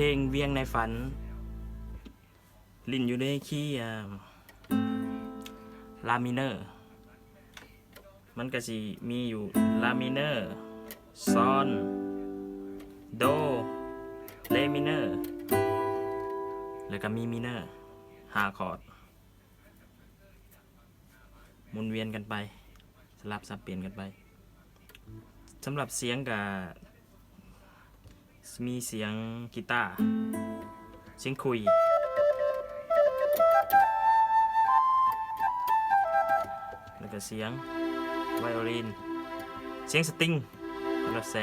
เพลงเวียงในฝัน ลินอยู่ในคีย์ลามิเนอร์ มันก็สิมีอยู่ลามิเนอร์ซอนโดเลมิเนอร์แล้วก็มีมิเนอร์หาคอร์ดหมุนเวียนกันไป สลับสับเปลี่ยนกันไปสำหรับเสียงกับ มีเสียงกีตาร์เสียงคุย แล้วก็เสียงไวโอลิน เสียงสตริงสำหรับแซ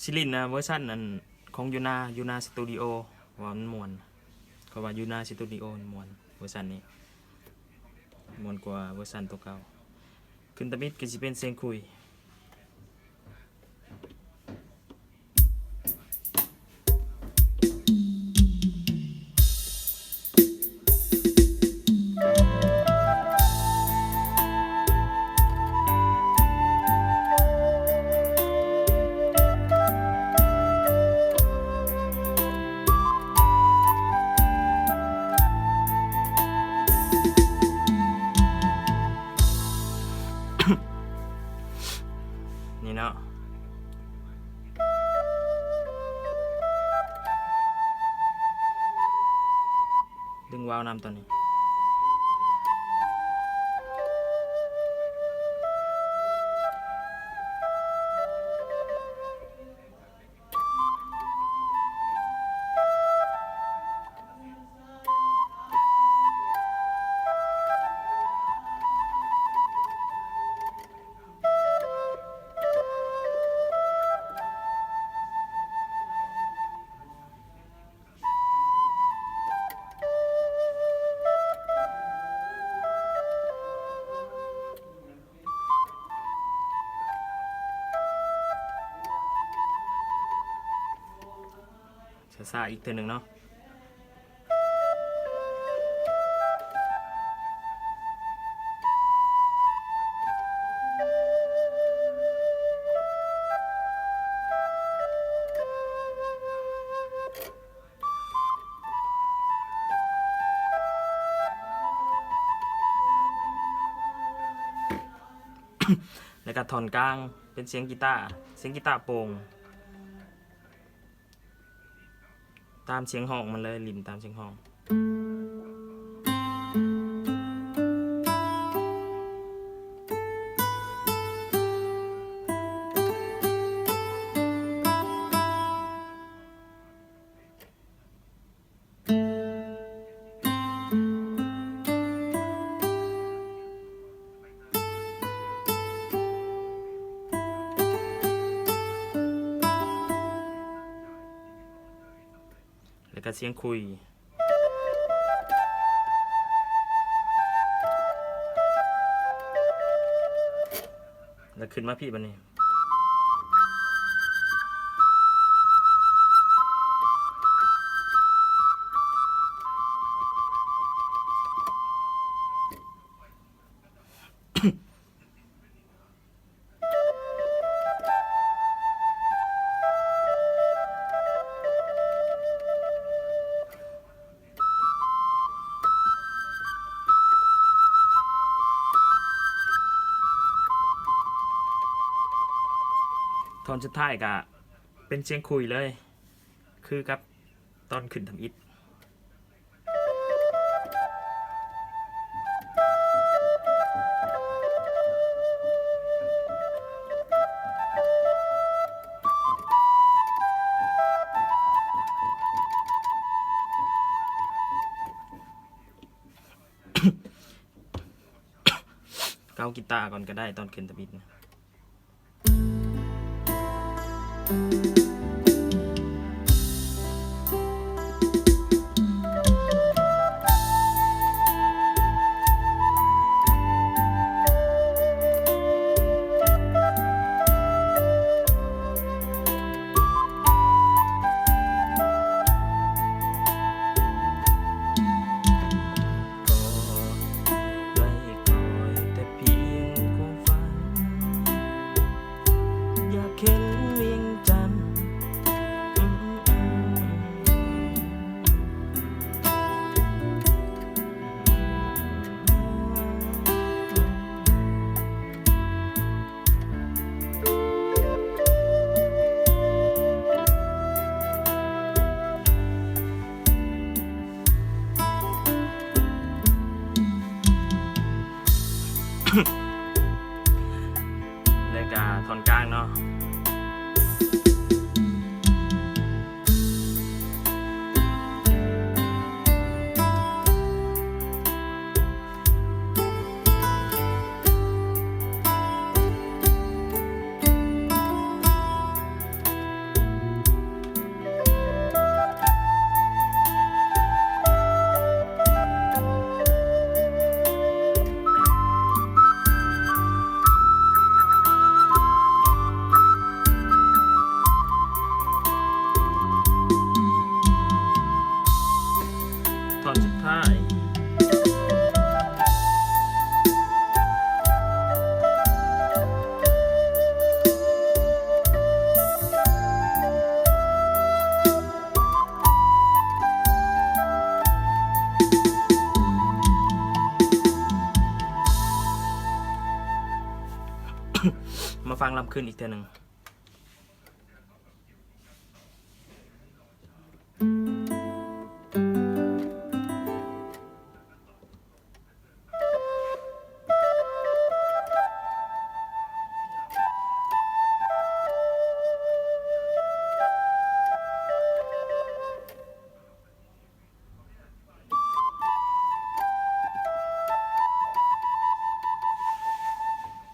ชิลินนะเวอร์ชันนั้นของยูนายูนาสตูดิโอว่ามันมวนเขาว่ายูนาสตูดิโอมวนเวอร์ชันนี้มวนกว่าเวอร์ชันตัวเก่าขึ้นตะมิดก็จะเป็นเสียงคุย ช้าๆอีกเทือหนึ่งเนาะแล้วก็ทอนกลางเป็นเสียงกีตาร์เสียงกีตาร์โปร่ง ตามเสียงห้องมันเลยริมตามเสียงห้อง แล้วก็เสียงคุย แล้วขึ้นมาพี่บันนี้ อนสุดท้ายก็เป็นเสียงคุยเลย คือกับตอนขึ้นทำอิฐเกากีตาร์ก่อนก็ได้ตอนขึ้นทำอิฐนะ ก็ ฟังลำขึ้นอีกเทีหนึ่ง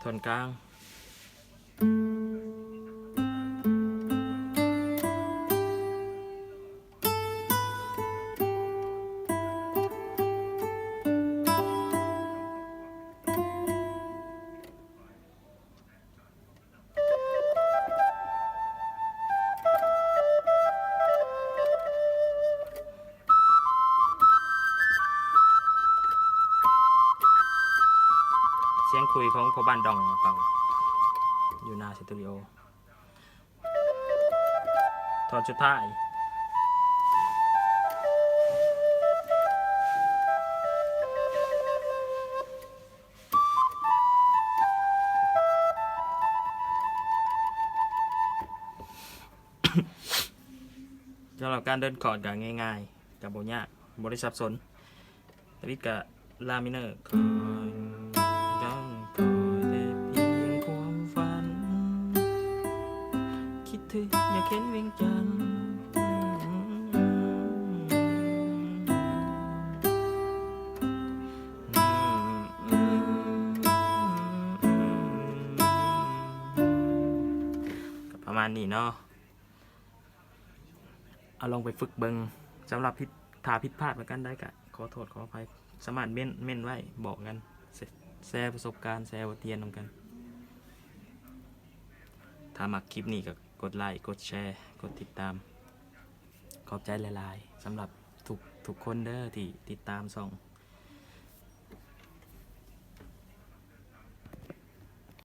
ทนกลาง คุยของพ่อบ้านดองเป่าอยู่หน้าสตูดิโอตอนสุดท้ายสำหรับการเดินคอร์ดก็ง่ายๆ กับโบยากบริสับสนตริดกับลามิเนอร์คอ ห็นเวียงจันทร์ประมาณนี้เนาะ เอาลองไปฝึกเบิงสำหรับพิถ้าผิดพลาดประกันได้กะขอโทษขออภัยสามารถเม่นเม่นไว้บอกกันแชร์ประสบการณ์แชร์บทเรียนนำกัน ถ้ามักคลิปนี้ก็ กดไลค์ กดแชร์ กดติดตาม ขอบใจหลาย ๆสำหรับทุกทุกคนเด้อที่ติดตามส่อง